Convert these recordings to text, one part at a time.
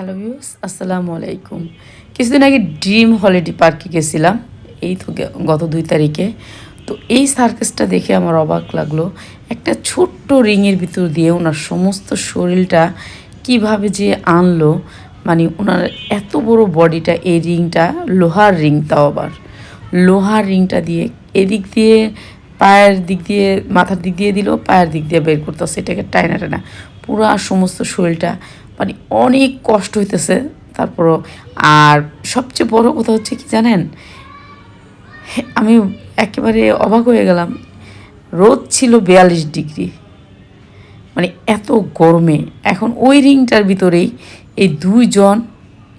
Hello views আসসালামু আলাইকুম। কিছুদিন আগে ড্রিম হলিডে পার্কে গেছিলাম, এই তো গত দুই তারিখে। তো এই সার্কাসটা দেখে আমার অবাক লাগল, একটা ছোট্ট রিংয়ের ভিতর দিয়ে ওনার সমস্ত শরীরটা কীভাবে যে আনলো মানে ওনার এত বড় বডিটা, এই রিংটা, লোহার রিং তাও আবার। লোহার রিংটা দিয়ে এদিক দিয়ে, পায়ের দিক দিয়ে, মাথার দিক দিয়ে দিল, পায়ের দিক দিয়ে বের করতো সেটাকে টাইনা টানা পুরো সমস্ত শরীরটা মানে অনেক কষ্ট হইতেছে। তারপরও আর সবচেয়ে বড় কথা হচ্ছে কি জানেন? আমি একেবারে অবাক হয়ে গেলাম। রোদ ছিল বিয়াল্লিশ ডিগ্রি। মানে এত গরমে। এখন ওই রিংটার ভিতরেই এই দুইজন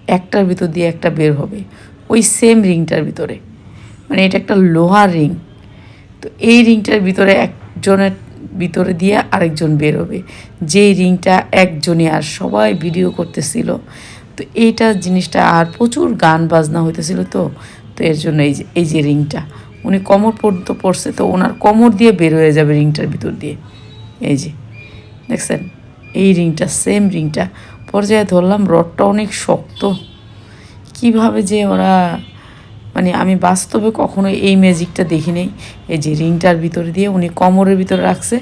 একটার ভিতর দিয়ে একটা বের হবে। ওই সেম রিংটার ভিতরে। মানে এটা একটা লোহার রিং। তো এই রিংটার ভিতরে একজনের ভিতরে দিয়ে আরেকজন বেরোবে। যেই রিংটা একজনে আর সবাই ভিডিও করতেছিল। তো এইটা জিনিসটা আর প্রচুর গান বাজনা হইতেছিল তো। তো এর জন্য এই যে এই যে রিংটা। উনি কোমর পর্যন্ত পড়ছে তো ওনার কোমর দিয়ে বের হয়ে যাবে রিংটার ভিতর দিয়ে। এই যে, দেখছেন? এই রিংটা, সেম রিংটা। পর্যায়ে ধরলাম, রডটা অনেক শক্ত। কীভাবে যে ওরা মানে আমি বাস্তবে কখনো এই ম্যাজিকটা দেখি নেই এই যে রিংটার ভিতর দিয়ে উনি কোমরের ভিতরে রাখছে,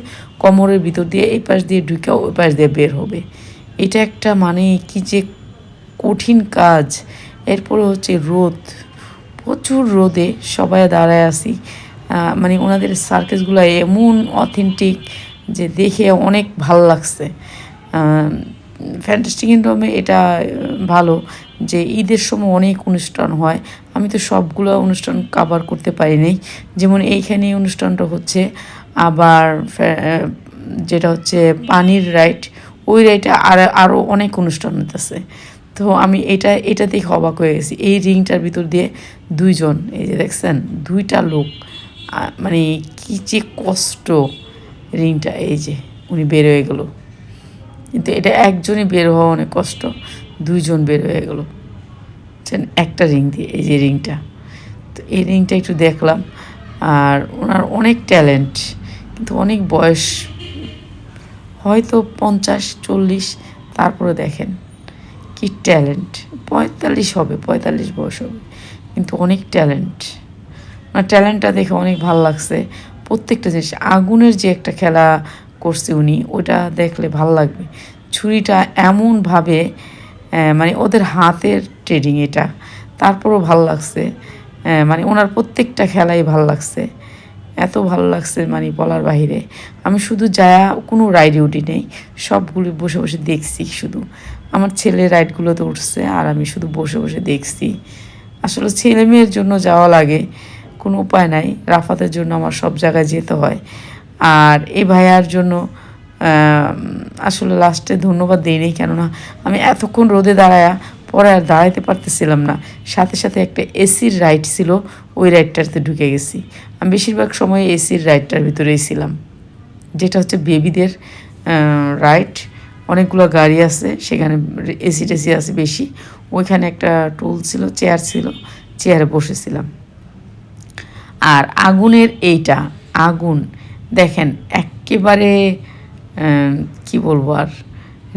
কোমরের ভিতর দিয়ে এই পাশ দিয়ে ঢুকে ওই পাশ দিয়ে বের হবে। এটা একটা মানে কি যে কঠিন কাজ। এরপরে হচ্ছে রোদ। প্রচুর রোদে সবাই দাঁড়ায় আসি মানে ওনাদের সার্কেসগুলো এমন অথেন্টিক যে দেখে অনেক ভালো লাগছে। ফ্যান্টাস্টিক ইনডমে এটা ভালো যে ঈদের সময় অনেক অনুষ্ঠান হয়। আমি তো সবগুলো অনুষ্ঠান কাভার করতে পারিনি। যেমন এইখানে অনুষ্ঠানটা হচ্ছে, আবার যেটা হচ্ছে পানির রাইড ওই রাইটে আর আরও অনেক অনুষ্ঠান হতেছে তো আমি এটা এটা দেখে অবাক হয়ে গেছি। এই রিংটার ভিতর দিয়ে দুইজন, এই যে দেখছেন, দুইটা লোক মানে কি যে কষ্ট রিংটা, এই যে উনি বের হয়ে গেলো। কিন্তু এটা একজনই বের হওয়া অনেক কষ্ট, দুইজন বের হয়ে গেলো। বুঝছেন একটা রিং দিয়ে, এই যে রিংটা। তো এই রিংটা একটু দেখলাম, আর ওনার অনেক ট্যালেন্ট, কিন্তু অনেক বয়স, হয়তো পঞ্চাশ, চল্লিশ, তারপরে দেখেন কি ট্যালেন্ট। পঁয়তাল্লিশ হবে, পঁয়তাল্লিশ বয়স হবে, কিন্তু অনেক ট্যালেন্ট। ওনার ট্যালেন্টটা দেখে অনেক ভালো লাগছে। প্রত্যেকটা জিনিস, আগুনের যে একটা খেলা করছে উনি ওটা দেখলে ভালো লাগবে। ছুরিটা এমনভাবে মানে ওদের হাতের ট্রেডিং এটা। তারপরও ভালো লাগছে। মানে ওনার প্রত্যেকটা খেলাই ভালো লাগছে। এত ভালো লাগছে মানে বলার বাহিরে। আমি শুধু যায়া কোনো রাইডে উঠি নেই, সবগুলি বসে বসে দেখছি শুধু। আমার ছেলে রাইডগুলোতে উঠছে আর আমি শুধু বসে বসে দেখছি। আসলে ছেলে মেয়ের জন্য যাওয়া লাগে, কোনো উপায় নাই। রাফাতের জন্য আমার সব জায়গায় যেতে হয়। আর এই ভাইয়ার জন্য আসলে লাস্টে ধন্যবাদ দিইনি কেননা আমি এতক্ষণ রোদে দাঁড়ায়া পরে আর দাঁড়াইতে পারতেছিলাম না। সাথে সাথে একটা এসির রাইড ছিল, ওই রাইডটাতে ঢুকে গেছি। আমি বেশিরভাগ সময় এসির রাইডটার ভিতরেই ছিলাম। যেটা হচ্ছে বেবিদের রাইড। অনেকগুলো গাড়ি আছে, সেখানে এসি টেসি আছে বেশি। ওইখানে একটা টুল ছিল, চেয়ার ছিল, চেয়ারে বসেছিলাম। আর আগুনের এইটা, আগুন, দেখেন, একেবারে কি বলব আর,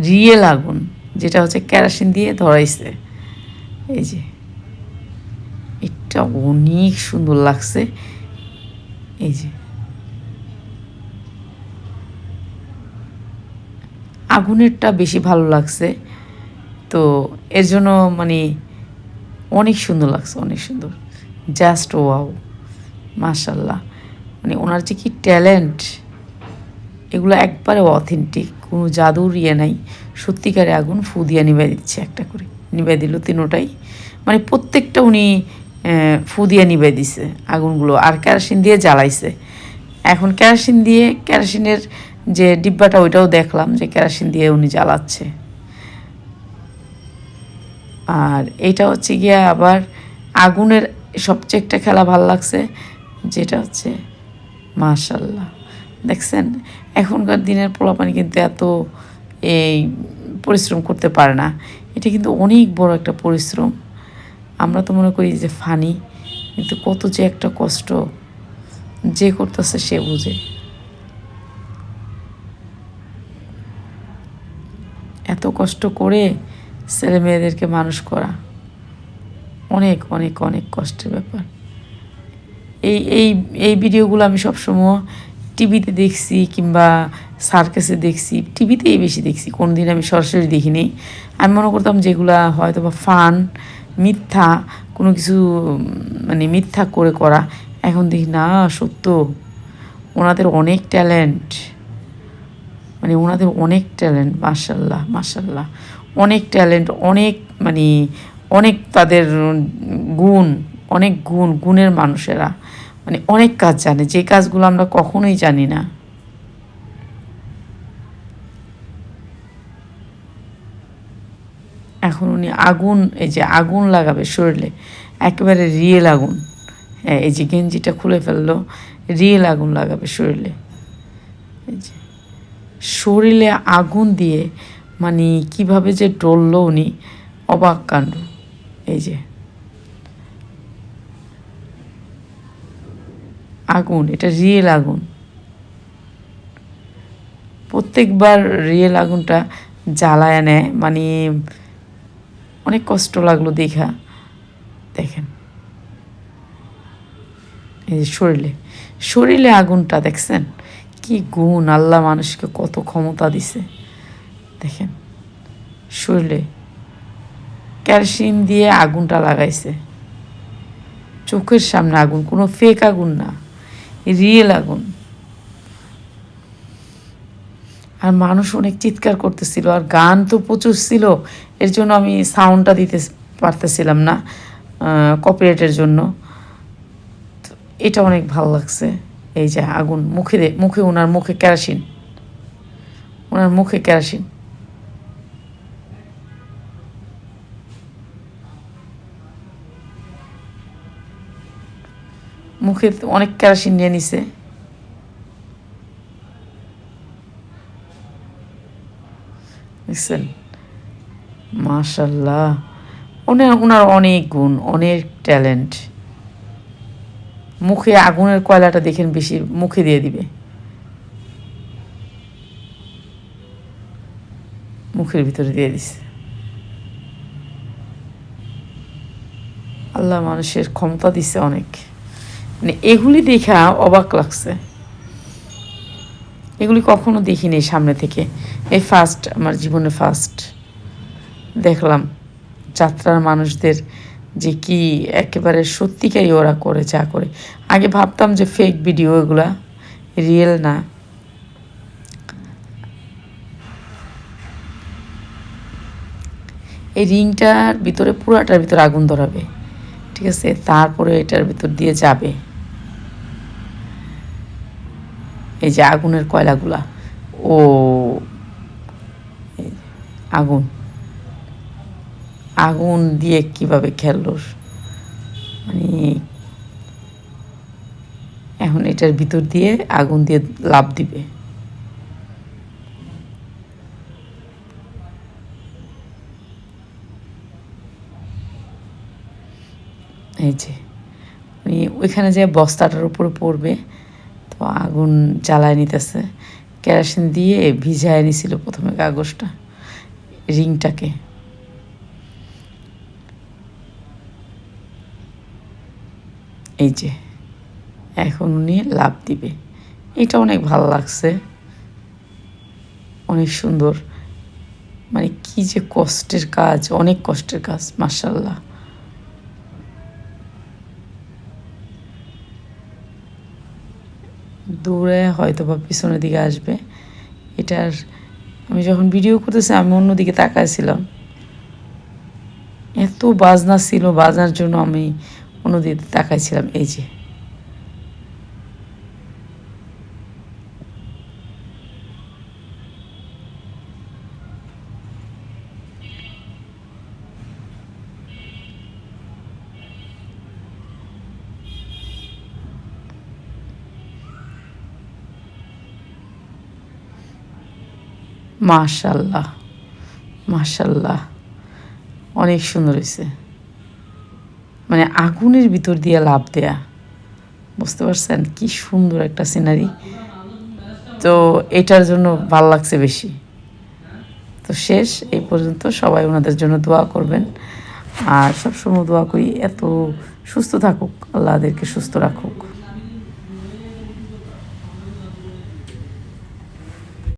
রিয়েল আগুন। যেটা হচ্ছে কেরাসিন দিয়ে ধরাইছে। এই যে, এটা অনেক সুন্দর লাগছে। এই যে, আগুনেরটা বেশি ভালো লাগছে। তো এর জন্য মানে অনেক সুন্দর লাগছে, অনেক সুন্দর। জাস্ট ওয়াও মাশাল্লাহ মানে ওনার যে কি ট্যালেন্ট, এগুলো একবারে অথেন্টিক। কোনো জাদুর ইয়ে নাই। সত্যিকারে আগুন ফু দিয়ে নিবে দিচ্ছে একটা করে। নিবে দিল তিনোটাই। মানে প্রত্যেকটা উনি ফু দিয়ে নিবে দিছে আগুনগুলো। আর কেরোসিন দিয়ে জ্বালাইছে। এখন কেরোসিন দিয়ে, কেরোসিনের যে ডিব্বাটা ওইটাও দেখলাম যে কেরোসিন দিয়ে উনি জ্বালাচ্ছে। আর এটা হচ্ছে গিয়া আবার আগুনের সবচেয়ে একটা খেলা ভালো লাগছে, যেটা হচ্ছে মাশাল্লাহ। দেখছেন? এখনকার দিনের পোলাপানি কিন্তু এত এই পরিশ্রম করতে পারে না। এটা কিন্তু অনেক বড় একটা পরিশ্রম। আমরা তো মনে করি যে ফানি, কিন্তু কত যে একটা কষ্ট যে করতেছে সে বুঝে। এত কষ্ট করে ছেলে মেয়েদেরকে মানুষ করা অনেক অনেক অনেক কষ্টের ব্যাপার। এই এই এই ভিডিওগুলো আমি সবসময় টিভিতে দেখছি কিংবা সার্কাসে দেখছি, টিভিতেই বেশি দেখছি কোনো দিন আমি সরাসরি দেখিনি। আমি মনে করতাম যেগুলা হয়তো বা ফান মিথ্যা, কোনো কিছু মানে মিথ্যা করে করা। এখন দেখি, না, সত্য। ওনাদের অনেক ট্যালেন্ট মানে ওনাদের অনেক ট্যালেন্ট মার্শাল্লাহ মার্শাল্লাহ অনেক ট্যালেন্ট অনেক মানে অনেক তাদের গুণ, অনেক গুণ, গুণের মানুষেরা। মানে অনেক কাজ জানে, যে কাজগুলো আমরা কখনোই জানি না। এখন উনি আগুন, এই যে আগুন লাগাবে শরীরে, একেবারে রিয়েল আগুন। হ্যাঁ এই যে গেঞ্জিটা খুলে ফেলল রিয়েল আগুন লাগাবে শরীরে। এই যে শরীরে আগুন দিয়ে মানে কীভাবে যে ডললো উনি, অবাক কাণ্ড। এই যে আগুন, এটা রিয়েল আগুন। প্রত্যেকবার রিয়েল আগুনটা জ্বালায় নেয় মানে অনেক কষ্ট লাগল দেখা। দেখেন। এই যে শরীরে শরীরে আগুনটা দেখছেন? কি গুণ, আল্লাহ মানুষকে কত ক্ষমতা দিছে। দেখেন, শরীরে ক্যালসিয়াম দিয়ে আগুনটা লাগাইছে। চোখের সামনে আগুন, কোনো ফেক আগুন না। রিয়েল আগুন আর মানুষ অনেক চিৎকার করতেছিল, আর গান তো প্রচুর ছিল, এর জন্য আমি সাউন্ডটা দিতে পারতেছিলাম না কপিরাইটের জন্য। এটা অনেক ভালো লাগছে, এই যে আগুন, মুখে মুখে ওনার মুখে কেরাসিন ওনার মুখে কেরাসিন। মুখে অনেক কেরাসিন নিয়ে নিছে। দেখছেন? মাশাল্লাহ। ওনার ওনার অনেক গুণ, অনেক ট্যালেন্ট। মুখে আগুনের কয়লাটা দেখেন বেশি, মুখে দিয়ে দিবে। মুখের ভিতরে দিয়ে দিছে। আল্লাহ মানুষের ক্ষমতা দিছে অনেক। মানে এগুলি দেখা অবাক লাগছে। এগুলি কখনো দেখিনি সামনে থেকে। এই ফার্স্ট আমার জীবনে ফার্স্ট দেখলাম যাত্রার মানুষদের যে কি একেবারে সত্যিকারই ওরা করে, যা করে। আগে ভাবতাম যে ফেক ভিডিও এগুলা রিয়েল না। এই রিংটার ভিতরে, পুরাটার ভিতরে আগুন ধরাবে। ঠিক আছে? তারপরে এটার ভিতর দিয়ে যাবে। এই যে আগুনের কয়লাগুলা, ও আগুন। আগুন দিয়ে কীভাবে খেললো? মানে এখন এটার ভিতর দিয়ে আগুন দিয়ে লাভ দিবে। এই যে ওইখানে যে বস্তাটার উপরে পড়বে আগুন জ্বালায় নিতেছে। কেরাসিন দিয়ে ভিজায় নিছিল প্রথমে কাগজটা, রিংটাকে। এই যে, এখন উনি লাভ দিবে। এটা অনেক ভালো লাগছে। অনেক সুন্দর। মানে কি যে কষ্টের কাজ, অনেক কষ্টের কাজ মার্শাল্লাহ দূরে হয়তো বা পিছনের দিকে আসবে। এটার আমি যখন ভিডিও করতেছি, আমি অন্যদিকে তাকাইছিলাম। এত বাজনা ছিল বাজনার জন্য আমি অন্যদিকে তাকাইছিলাম, এই যে। মাশাল্লাহ মাশাল্লাহ। অনেক সুন্দর হয়েছে মানে আগুনের ভিতর দিয়ে লাভ দেয়া। বুঝতে পারছেন? কি সুন্দর একটা সিনারি তো এটার জন্য ভালো লাগছে বেশি। তো শেষ, এই পর্যন্ত সবাই ওনাদের জন্য দোয়া করবেন। আর সবসময় দোয়া করি, এত সুস্থ থাকুক আল্লাহদেরকে সুস্থ রাখুক।